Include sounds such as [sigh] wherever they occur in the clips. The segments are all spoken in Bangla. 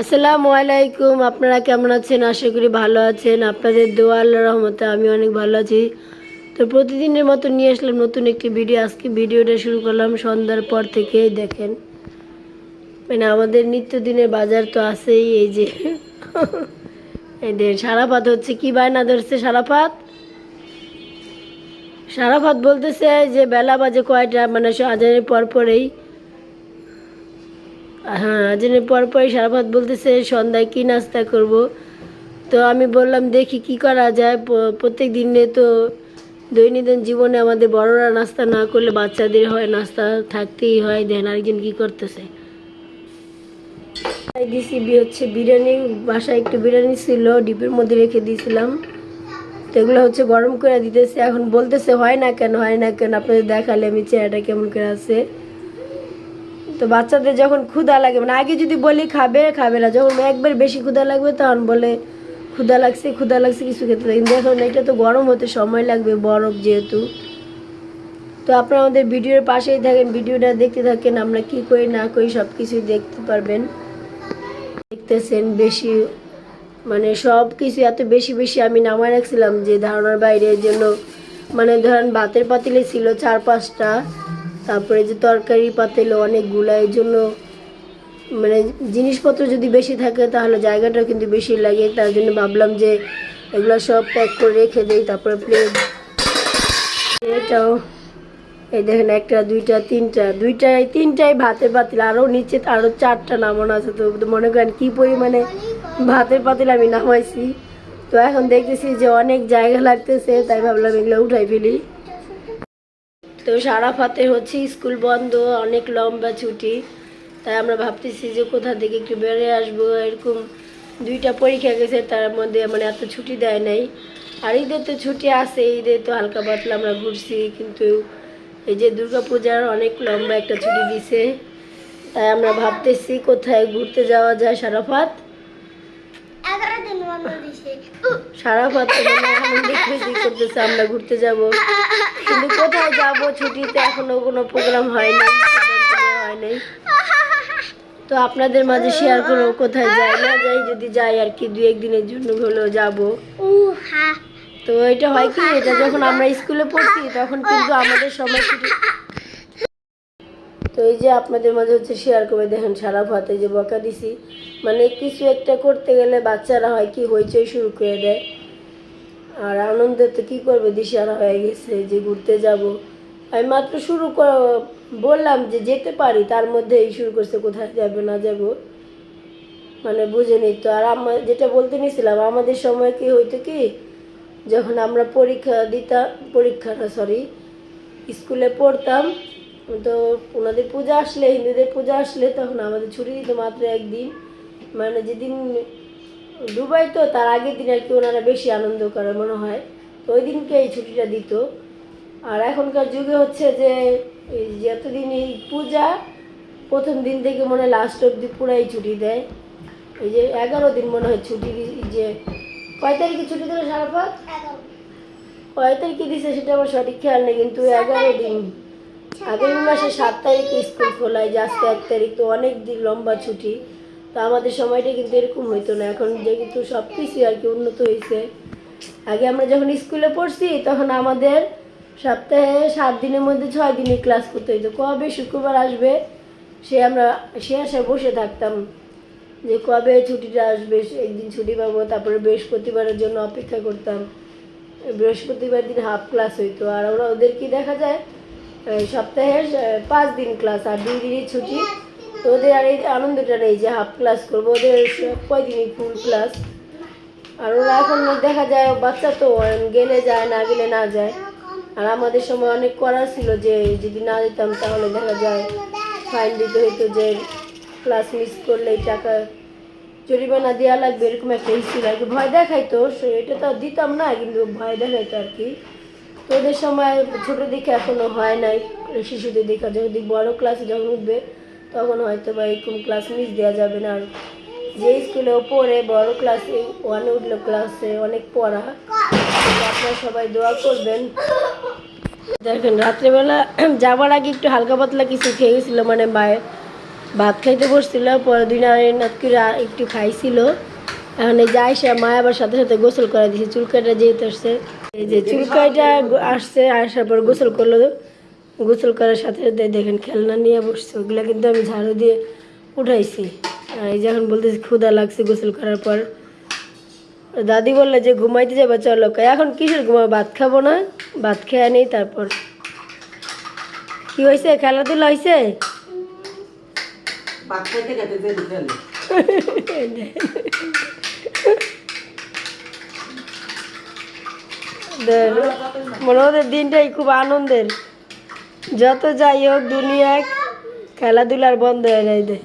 আসসালামু আলাইকুম, আপনারা কেমন আছেন? আশা করি ভালো আছেন। আপনাদের দোয়া রহমতে আমি অনেক ভালো আছি। তো প্রতিদিনের মতো নিয়ে আসলাম নতুন একটি ভিডিও। আজকে ভিডিওটা শুরু করলাম সন্ধ্যার পর থেকেই দেখেন। মানে আমাদের নিত্যদিনের বাজার তো আছেই, এই যে। যে সারাপাত হচ্ছে, কি বায়না ধরছে সারাপাত সারাপাত বলতেছে যে বেলা বাজে কয়টা? মানে আজানের পর পরেই হ্যাঁ আজানের পর পরই সারাপাত বলতেছে, সন্ধ্যায় কী নাস্তা করব? তো আমি বললাম, দেখি কি করা যায়। প্রত্যেক দিনে তো দৈনন্দিন জীবনে আমাদের বড়রা নাস্তা না করলে বাচ্চাদের হয় নাস্তা থাকতেই হয়। দেন আরেকজন কী করতেছে? দিছি হচ্ছে বিরিয়ানি, বাসায় একটু বিরিয়ানি ছিল, ডিপের মধ্যে রেখে দিয়েছিলাম। তো এগুলো হচ্ছে গরম করে দিতেছে। এখন বলতেছে, হয় না কেন, হয় না কেন? আপনাদের দেখালে আমি চেহারাটা কেমন করে আছে? তো বাচ্চাদের যখন ক্ষুধা লাগে মানে আগে যদি বলি খাবে খাবে না, যখন একবার বেশি ক্ষুধা লাগবে তখন বলে ক্ষুধা লাগছে ক্ষুধা লাগছে কিছু খেতে কিন্তু এখন এটা তো গরম হতে সময় লাগবে, বরফ যেহেতু। তো আপনারা আমাদের ভিডিওর পাশেই থাকেন, ভিডিওটা দেখতে থাকেন, আমরা কি করি, না করি সব কিছুই দেখতে পারবেন। দেখতেছেন বেশি মানে সব কিছু এত বেশি বেশি আমি নামায় রাখছিলাম যে ধারণার বাইরে জন্য মানে ধরেন ভাতের পাতিলে ছিল চার পাঁচটা তারপরে যে তরকারি পাতিলে অনেকগুলা এর জন্য মানে জিনিসপত্র যদি বেশি থাকে তাহলে জায়গাটাও কিন্তু বেশি লাগে। তার জন্য ভাবলাম যে এগুলো সব প্যাক করে রেখে দেই, তারপরে প্লেট এটাও, এই দেখেন একটা, দুইটা, তিনটা দুইটাই তিনটাই ভাতের পাতিল আরও নিচে আরও চারটা নামানো আছে। তো তো মনে করেন কী পরিমাণে ভাতের পাতিল আমি নামাইছি। তো এখন দেখতেছি যে অনেক জায়গা লাগতেছে, তাই ভাবলাম এগুলো উঠাই ফেলি। তো সারা ফাতে হচ্ছে স্কুল বন্ধ, অনেক লম্বা ছুটি। তাই আমরা ভাবতেছি যে কোথা থেকে একটু বেড়ে আসব, এরকম দুইটা পরীক্ষা গেছে, তার মধ্যে মানে এত ছুটি দেয় নাই। আর ঈদের তো ছুটি আছে, ঈদে তো হালকা পাতলা আমরা ঘুরছি, কিন্তু এই যে দুর্গাপূজার অনেক লম্বা একটা ছুটি দিছে। তাই আমরা ভাবতেছি কোথায় ঘুরতে যাওয়া যায় সারাফাত? মানে আনন্দ খুশি করতেছে আমরা ঘুরতে যাব। কিন্তু কোথায় যাব ছুটিতে এখনও কোনো প্রোগ্রাম হয় নাই সিদ্ধান্ত নেওয়া হয় নাই। তো আপনাদের মাঝে শেয়ার করব কোথায় যাই না যাই যদি যাই আর কি দু একদিনের জন্য হলেও যাব। তো এটা হয় কি এটা যখন আমরা স্কুলে পড়ছি তখন কিন্তু আমাদের সময় ছুটি তো এই যে আপনাদের মাঝে হচ্ছে শেয়ার করে দেখেন সারা ভাতে যে বকা দিছি মানে কিছু একটা করতে গেলে বাচ্চারা হয় কি, হইচই শুরু করে দেয়। আর আনন্দে তো কী করবে, দিশারা হয়ে গেছে যে ঘুরতে যাব। আমি মাত্র শুরু বললাম যে যেতে পারি, তার মধ্যে এই শুরু করছে, কোথায় যাবে, না যাব। মানে বুঝে নিই তো, আর আমার যেটা বলতে নিছিলাম, আমাদের সময় কি হইতো কি, যখন আমরা পরীক্ষা দিতাম, পরীক্ষাটা সরি স্কুলে পড়তাম তো ওনাদের পূজা আসলে হিন্দুদের পূজা আসলে তখন আমাদের ছুটি দিত মাত্র একদিন। মানে যেদিন দুবাই তো তার আগের দিন আর কি ওনারা বেশি আনন্দ করে মনে হয়। তো ওই দিনকে এই ছুটিটা দিত। আর এখনকার যুগে হচ্ছে যে এই যতদিন এই পূজা প্রথম দিন থেকে মনে হয় লাস্ট অব্দি পুরাই ছুটি দেয়। এই যে এগারো দিন মনে হয় ছুটি যে কয় তারিখে ছুটি দিল সারাপাত? এগারো। কয় তারিখে দিছে সেটা আমার সঠিক খেয়াল নেই কিন্তু এগারো দিন। আগামী মাসে সাত তারিখে স্কুল খোলায়, যে আজকে এক তারিখ, তো অনেক দিন লম্বা ছুটি। তো আমাদের সময়টা কিন্তু এরকম হইতো না। এখন যেহেতু সব কিছুই আর কি উন্নত হয়েছে আগে আমরা যখন স্কুলে পড়ছি, তখন আমাদের সপ্তাহে সাত দিনের মধ্যে ছয় দিনই ক্লাস করতে হইতো। কবে শুক্রবার আসবে, সে আমরা, সে আশায় বসে থাকতাম যে কবে ছুটিটা আসবে একদিন ছুটি পাবো। তারপরে বৃহস্পতিবারের জন্য অপেক্ষা করতাম। বৃহস্পতিবার দিন হাফ ক্লাস হইতো। আর ওরা ওদের কি দেখা যায় এই সপ্তাহে পাঁচ দিন ক্লাস আর দুই দিনই ছুটি। তো ওদের আর এই আনন্দটা নেই যে হাফ ক্লাস করব। ওদের কয়দিনই ফুল ক্লাস আর ওরা এখন দেখা যায় বাচ্চা তো, গেলে যায়, না গেলে না যায়। আর আমাদের সময় অনেক করা ছিল যে, যদি না যেতাম তাহলে দেখা যায় ফাইন দিতে হইতো যে ক্লাস মিস করলে টাকা জরিমানা দেওয়া লাগবে, এরকম একটা ইস্যু কি ভয় দেখাইতো এটা তো দিতাম না, কিন্তু ভয় দেখাইতো আর কি। ওদের সময় ছোটো দিকে এখনও হয় নাই, শিশুদের দেখা যদি বড় ক্লাসে যখন উঠবে, তখন হয়তো বা এরকম ক্লাস মিস দেওয়া যাবে না। আর যে স্কুলে পড়ে বড় ক্লাসে ওয়ানে উঠল ক্লাসে অনেক পড়া। আপনারা সবাই দোয়া করবেন। দেখেন, রাত্রেবেলা যাওয়ার আগে একটু হালকা পাতলা কিছু খেয়ে গেছিল মানে বাই ভাত খাইতে বসছিল পরে দুই নাত একটু খাইছিল। এখন এই যে আইসা মা আবার সাথে সাথে গোসল করে দিয়েছে চুল কাটা যেহেতু আসছে। এই যে চুল কাটা আসছে আসার পর গোসল করল। গোসল করার সাথে সাথে দেখেন খেলনা নিয়ে বসছে ওগুলো কিন্তু আমি ঝাড়ু দিয়ে উঠাইছি। আর এই যখন বলতেছি ক্ষুদা লাগছে গোসল করার পর। দাদি বললে যে ঘুমাইতে যাবে চলো। এখন কিসের ঘুমা ভাত খাব না? ভাত খেয়ে নেই তারপর। কি হয়েছে খেলাধুলা হয়েছে ভাত খাইতে খাইতে [laughs] যে ঢুকালে ওদের মনে ওদের দিনটাই খুব আনন্দের। যত যাই হোক দুনিয়ায় খেলাধুলার বন্ধ হয়ে যায় যে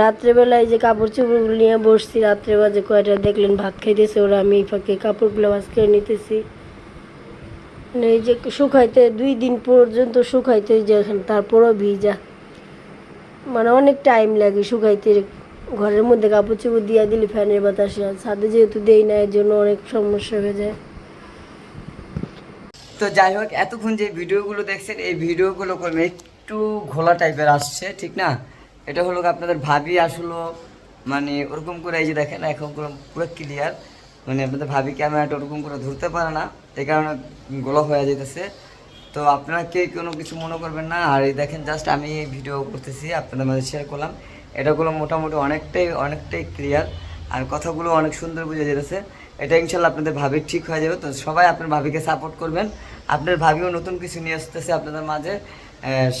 রাত্রেবেলায় যে কাপড় চোপড়গুলো নিয়ে বসছি রাত্রে বাজে কয়টা দেখলেন ভাত খাইতেছে ওরা আমি এই ফাঁকে কাপড়গুলো ভাজ করে নিতেছি। মানে এই যে শুকাইতে দুই দিন পর্যন্ত শুকাইতে যখন তারপরও ভিজা। মানে অনেক টাইম লাগে শুকাইতে। ঘরের মধ্যে কাপড় চোপড় দিয়ে দিলে ফ্যানের বাতাসে ছাদে যেহেতু দেই না এর জন্য অনেক সমস্যা হয়ে যায়। তো যাই হোক, এতক্ষণ যে ভিডিওগুলো দেখছেন, এই ভিডিওগুলো করবে একটু ঘোলা টাইপের আসছে, ঠিক না? এটা হলো আপনাদের ভাবি আসলো মানে ওরকম করে এই যে দেখেন, এখন পুরো ক্লিয়ার মানে আপনাদের ভাবি ক্যামেরাটা ওরকম করে ধরতে পারে না, এই কারণে গোলা হয়ে যেতেছে তো আপনারা কে কোনো কিছু মনে করবেন না, আর এই দেখেন জাস্ট আমি এই ভিডিও করতেছি, আপনাদের মাঝে শেয়ার করলাম। এটাগুলো মোটামুটি অনেকটাই অনেকটাই ক্লিয়ার আর কথাগুলো অনেক সুন্দর বুঝে যেতেছে এটা ইনশাল্লাহ আপনাদের ভাবি ঠিক হয়ে যাবে। তো সবাই আপনার ভাবিকে সাপোর্ট করবেন। আপনার ভাবিও নতুন কিছু নিয়ে আসতেছে আপনাদের মাঝে।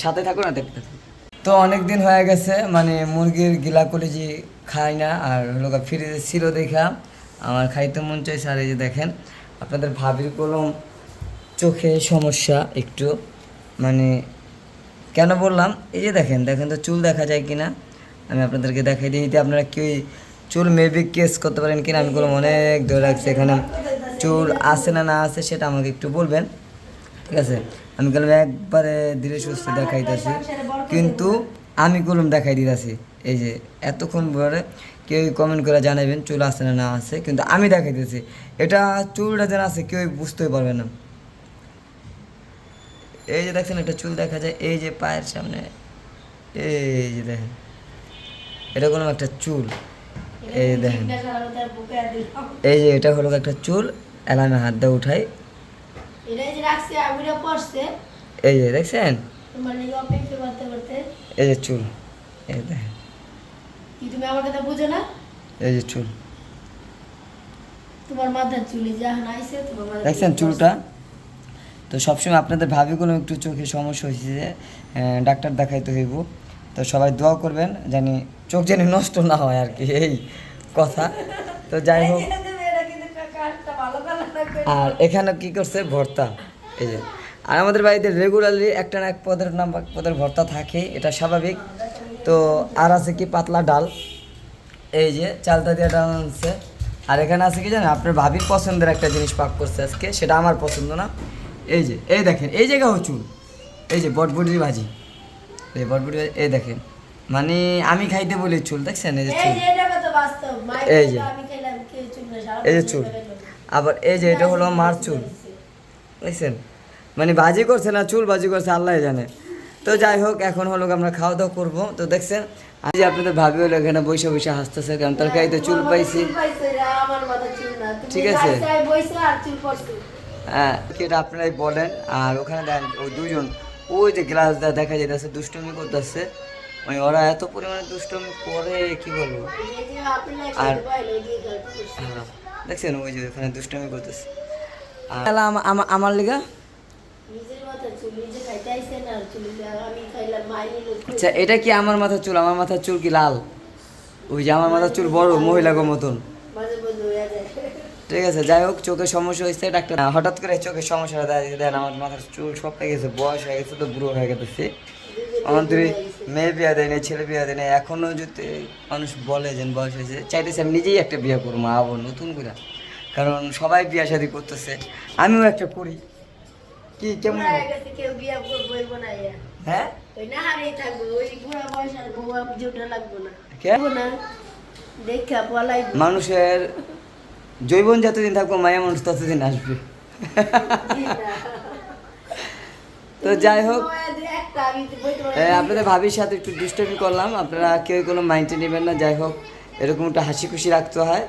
সাথে থাকুন আর দেখতে থাকুন। তো অনেক দিন হয়ে গেছে মানে মুরগির গিলা কলিজি খাই না, আর হলো ফ্রিজে ছিল দেখা। আমার খাইতে মন চাইছে, আর এই যে দেখেন, আপনাদের ভাবির কলম চোখে সমস্যা একটু। মানে কেন বললাম, এই যে দেখেন দেখেন তো চুল দেখা যায় কিনা। আমি আপনাদেরকে দেখাই দিই আপনারা কেউ চুল মেবি কেস করতে পারেন কিনা, আমি কোনো অনেক ধরে রাখছি এখানে চুল আছে না না আছে, সেটা আমাকে একটু বলবেন। ঠিক আছে? আমি কলম একবারে ধীরে সুস্থ দেখাইতেছি। কিন্তু আমি কলম দেখাই দিতেছি। এই যে, এতক্ষণ পরে কেউ কমেন্ট করে জানাবেন চুল আছে না না আছে, কিন্তু আমি দেখাইতেছি। এটা চুলটা যেন আছে, কেউ বুঝতেই পারবে না। এই যে দেখছেন একটা চুল দেখা যায়, এই যে পায়ের সামনে, এই যে দেখেন। এটা কোনো একটা চুল। এই যে দেখেন। এই যে এটা হলো একটা চুল এলামে হাত দিয়ে উঠাই। এই যে দেখছেন? এই যে চুল। এই দেখেন। তুমি আমার কথা বুঝো না? এই যে চুল। তোমার মাথার চুলি আইছে তোমার দেখছেন চুলটা? তো সবসময় আপনাদের ভাবি কোনো একটু চোখে সমস্যা হয়েছে যে ডাক্তার দেখাইতে হইব। তো সবাই দোয়া করবেন জানি চোখ যেন নষ্ট না হয় আর কি, এই কথা। তো যাই হোক। আর এখানে কি করছে? ভর্তা। এই যে। আর আমাদের বাড়িতে রেগুলারলি একটা না এক পদের নাম পদের ভর্তা থাকে, এটা স্বাভাবিক। তো আর আছে কি পাতলা ডাল। এই যে চালতা দিয়ে ডাল আনছে। আর এখানে আছে কি জানেন? আপনার ভাবির পছন্দের একটা জিনিস পাক করছে আজকে, সেটা আমার পছন্দ না। এই যে, এই দেখেন, এই জায়গা চুল এই যে বটবটির ভাজি। এই বটবটি এই দেখেন। মানে আমি খাইতে বলি চুল দেখছেন? এই যে চুল। যে এই যে। আমি এই যে চুল। আবার এই যে এটা হলো মার চুল। বুঝছেন মানে বাজি করছে না চুল বাজি করছে আল্লাহ জানে। তো যাই হোক এখন হলো আমরা খাওয়া দাওয়া করব। তো দেখছেন আজ আপনাদের ভাবি হলো এখানে বসে বসে হাসতেছে কারণ তরকারিতে চুল পাইছি। চুল পাইছে, ঠিক আছে। হ্যাঁ এটা আপনারাই বলেন। আর ওখানে দেন ওই দুজন ওই যে গ্লাস দা দেখা যাইতেছে দুষ্টমি করতেছে। মানে ওরা এত পরিমাণে দুষ্টমি করে কি বলব? আর-। হ্যাঁ, দেখছেন ওই যে ওখানে দুষ্টমি করতেছে। আর আমা- আমা- আমার লিগা? নিজের মাথার চুল, নিজে খাইতে আইছেন আর চুল দিয়ে আমি খাইলাম, মাই নিল, আচ্ছা এটা কি আমার মাথার চুল? আমার মাথার চুল কি লাল? ওই যে আমার মাথার চুল বড় মহিলাগো মতন। ঠিক আছে যাই হোক চোখের সমস্যা হয়েছে ডাক্তার হঠাৎ করে চোখের সমস্যাটা দেখা দেন আমার মাথার চুল সব হয়ে গেছে বয়স হয়ে গেছে তো বুড়ো হয়ে গেছে আমাদের মেয়ে বিয়া দেয় না ছেলে বিয়া দেয় না এখনও যদি মানুষ বলে যে বয়স হয়েছে চাইতেছে আমি নিজেই একটা বিয়ে করব আবার নতুন করে। কারণ সবাই বিয়া শাদি করতেছে আমিও একটা করি। কি কেমন হয়ে। মানুষের জৈবন যতদিন থাকব মায়া মানুষ ততদিন আসবে। তো যাই হোক আপনাদের ভাবির সাথে একটু ডিস্টার্ব করলাম। আপনারা কেউ কোনো মাইন্ডে নেবেন না যাই হোক এরকম একটা হাসি খুশি রাখতে হয়।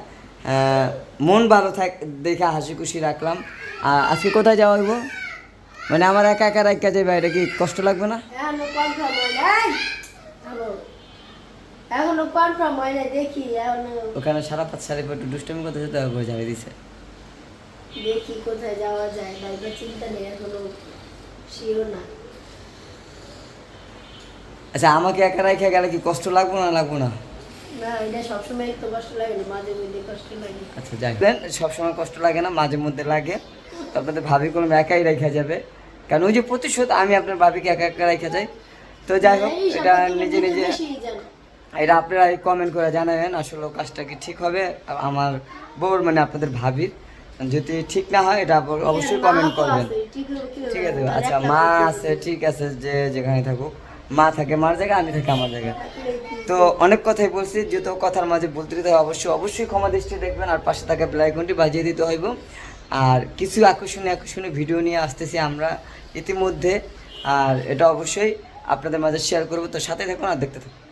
মন ভালো থাক দেখে হাসি খুশি রাখলাম। আর আজকে কোথায় যাওয়া হইব? মানে আমার একা একা রাখা যাবে এটা কি কষ্ট লাগবে না? এখনও কনফার্ম হয় না দেখি এখনও ওখানে সারা পাঁচ সাড়ে একটু দুষ্টমি করতে যেতে হবে জানিয়ে দিছে। দেখি কোথায় যাওয়া যায় বা এটা চিন্তা নেই এখনও শিওর না। আচ্ছা আমাকে একা রেখে গেলে কি কষ্ট লাগবো না লাগবো না? না এটা সবসময় একটু কষ্ট লাগে না মাঝে মধ্যে কষ্ট লাগে। আচ্ছা যাই সবসময় কষ্ট লাগে না মাঝে মধ্যে লাগে। আপনাদের ভাবি কোনো একাই রেখা যাবে। কারণ ওই যে প্রতিশোধ আমি আপনার ভাবিকে একা একা রেখা যাই। তো যাই হোক এটা নিজে নিজে। এটা আপনারা কমেন্ট করে জানাবেন আসলে কাজটা কি ঠিক হবে? আমার বউর মানে আপনাদের ভাবির। যদি ঠিক না হয় এটা অবশ্যই কমেন্ট করবেন। ঠিক আছে, আচ্ছা মা আছে ঠিক আছে যে যেখানে থাকুক। মা থাকে মার জায়গায় আমি থাকি আমার কি? তো অনেক কথাই বলছি যেহেতু কথার মাঝে বলতে দিতে হয় অবশ্যই অবশ্যই ক্ষমা দৃষ্টি দেখবেন আর পাশে থাকা বেলাইকনটি বাজিয়ে দিতে হইব। আর কিছু আকর্ষণীয় আকর্ষণীয় ভিডিও নিয়ে আসতেছি আমরা ইতিমধ্যে। আর এটা অবশ্যই আপনাদের মাঝে শেয়ার করব তো সাথে থাকুন আর দেখতে থাকুন।